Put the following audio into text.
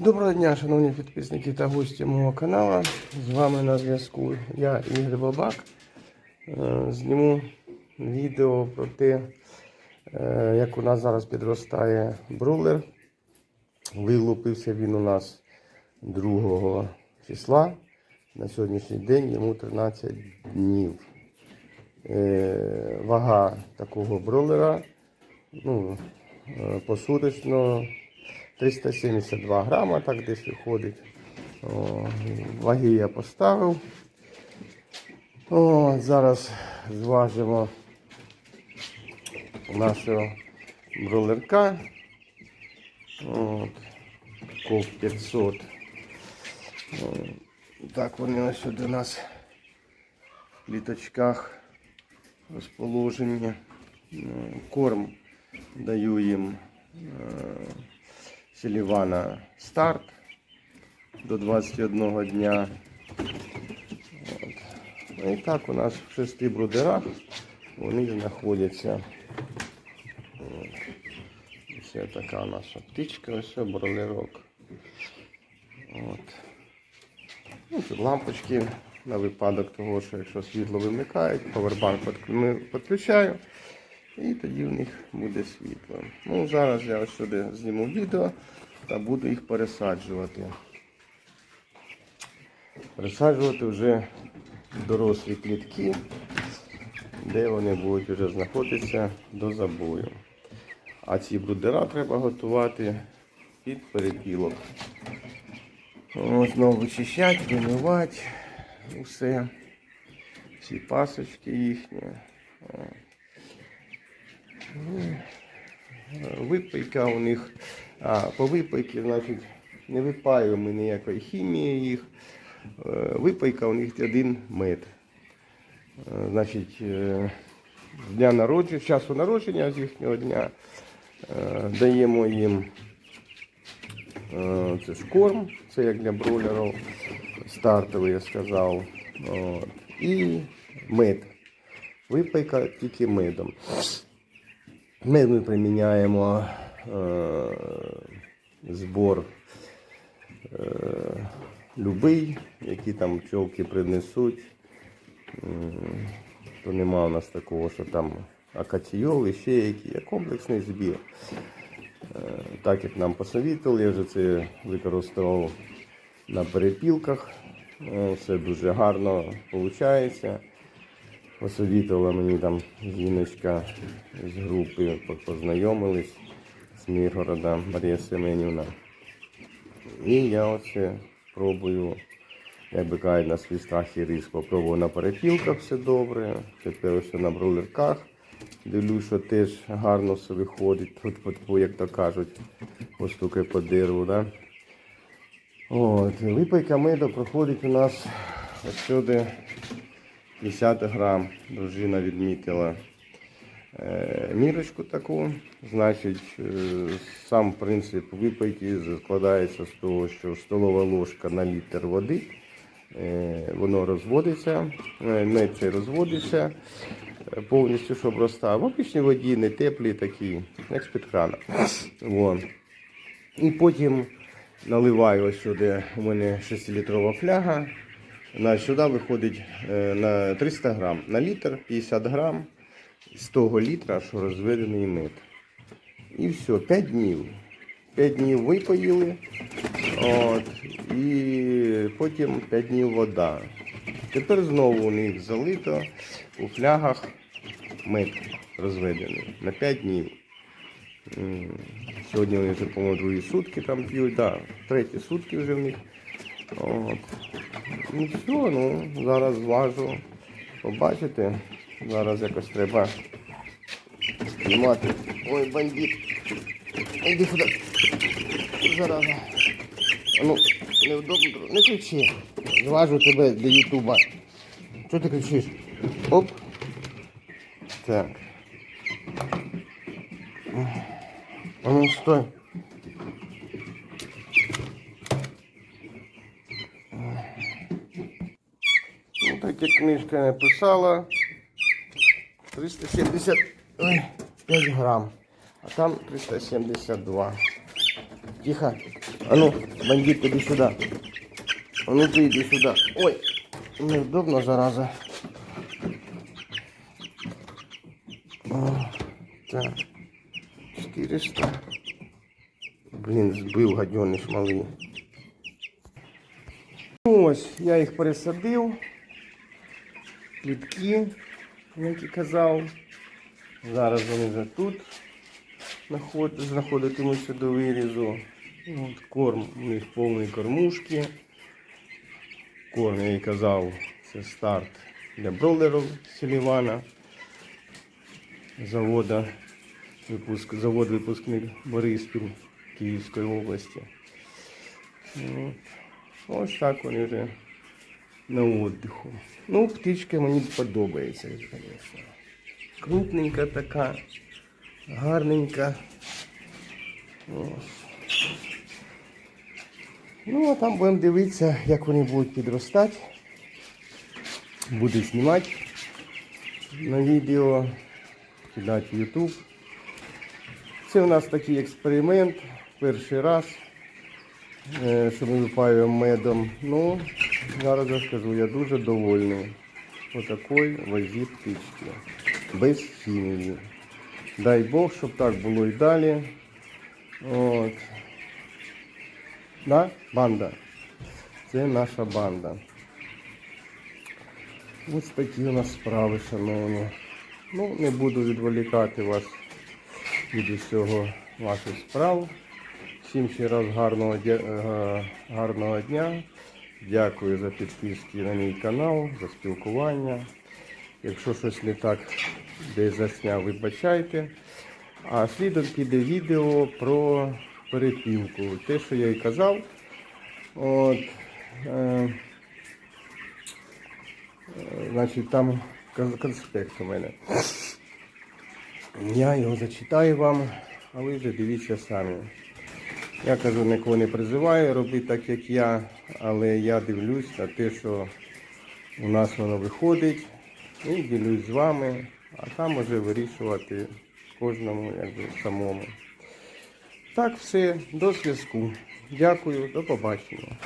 Доброго дня, шановні підписники та гості мого каналу. З вами на зв'язку я Ігор Бабак. Е, Зніму відео про те, е, як у нас зараз підростає брулер. Вилупився він у нас 2 числа. На сьогоднішній день йому 13 днів. Е, Вага такого бролера ну, посуточно 372 грама, так десь виходить. О, ваги я поставив. О, зараз зважимо нашого бролерка. От, ков 500. О, так вони ось у нас в кліточках розположені. Корм даю їм е, Селівана старт до 21 дня. От. І так у нас в шести брудерах вони знаходяться. Ось така у нас птичка, ось бролерок. От. Ну, тут лампочки на випадок того, що якщо світло вимикають, повербанк підклю- підключаю. І тоді в них буде світло. Ну, зараз я ось сюди зніму відео та буду їх пересаджувати. Пересаджувати вже дорослі клітки, де вони будуть вже знаходитися до забою. А ці брудера треба готувати під перепілок. Ось знову вичищати, вимивати усе. Всі пасочки їхні. О. Випайка у них, а по випайці, значить, не випаюємо ми ніякої хімії їх. Е, Випайка у них один мед. Е, Значить, е, з дня народження, з часу народження з їхнього дня даємо їм це ж корм, це як для бройлерів, стартовий, я сказав. От. І мед. Випайка тільки медом. Ми, ми приміняємо е, збор е, любий, який там пчолки принесуть. М, То нема у нас такого, що там акаційол і ще які, а комплексний збір. Е, Так як нам посовітували, я вже це використовував на перепілках. Е, Все дуже гарно виходить. Посовітувала мені там жіночка з групи, познайомились з Миргорода Марія Семенівна. І я оце пробую, як би кажуть, на свій страх і риск. Попробував на перепілках все добре. Тепер ось на бролерках. Дивлюсь, що теж гарно все виходить. Тут, як то кажуть, постукай по дереву. Да? От, випайка меду проходить у нас ось сюди 50 грам. Дружина відмітила е, мірочку таку. Значить, е, сам принцип випайки складається з того, що столова ложка на літр води. е, Воно розводиться, мед цей розводиться повністю, щоб розстав. В обичній воді не теплі такі, як з-під крана. Вон. І потім наливаю ось сюди, у мене 6-літрова фляга. На, сюди виходить е, на 300 грам. На літр 50 грам з того літра, що розведений мед. І все, 5 днів. 5 днів випоїли. От, і потім 5 днів вода. Тепер знову у них залито у флягах мед розведений на 5 днів. Сьогодні вони по-моєму, другі сутки там п'ють, да, треті сутки вже в них. От. Ну все, ну, зараз зважу. Побачите. Зараз якось треба знімати. Ой, бандит. Іди сюди. Зараза. Ну, невдобно. Не кричи. Зважу тебе для Ютуба. Що ти кричиш? Оп. Так. А ну стой. Так як книжка написала. 375 грам. А там 372. Тихо. А ну, бандит, иди сюда. А ну ты иди сюда. Ой, неудобно, зараза. О, так. 400. Блін, збив гадьоний малий. Ну, Ось, я їх пересадив. Плітки, як і казав. Зараз вони вже тут знаходитимуться до вирізу. От, корм, у них повні кормушки. Корм, я і казав, це старт для бролерів Селівана. Завода, випуск, завод випускник Бориспіль Київської області. От. Ось так вони вже на віддиху. Ну, птичка мені подобається, звісно. Крупненька така, гарненька. Ну, а там будемо дивитися, як вони будуть підростати. Буду знімати на відео, кидати в YouTube. Це у нас такий експеримент. Перший раз, е, що ми випаюємо медом. Ну, зараз я скажу, я дуже довольний. Отакої вазі птички. Без хімії. Дай Бог, щоб так було і далі. От. Да? Банда. Це наша банда. Ось такі у нас справи, шановні. Ну, не буду відволікати вас від усього ваших справ. Всім ще раз гарного, е, гарного дня. Дякую за підписки на мій канал, за спілкування. Якщо щось не так десь засняв, вибачайте. А слідом піде відео про перепілку. Те, що я і казав. От, е, значить, там конспект у мене. Я його зачитаю вам, а ви вже дивіться самі. Я кажу, нікого не призиваю робити так, як я, але я дивлюсь на те, що у нас воно виходить, і ділюсь з вами, а там може вирішувати кожному якби, самому. Так, все, до зв'язку. Дякую, до побачення.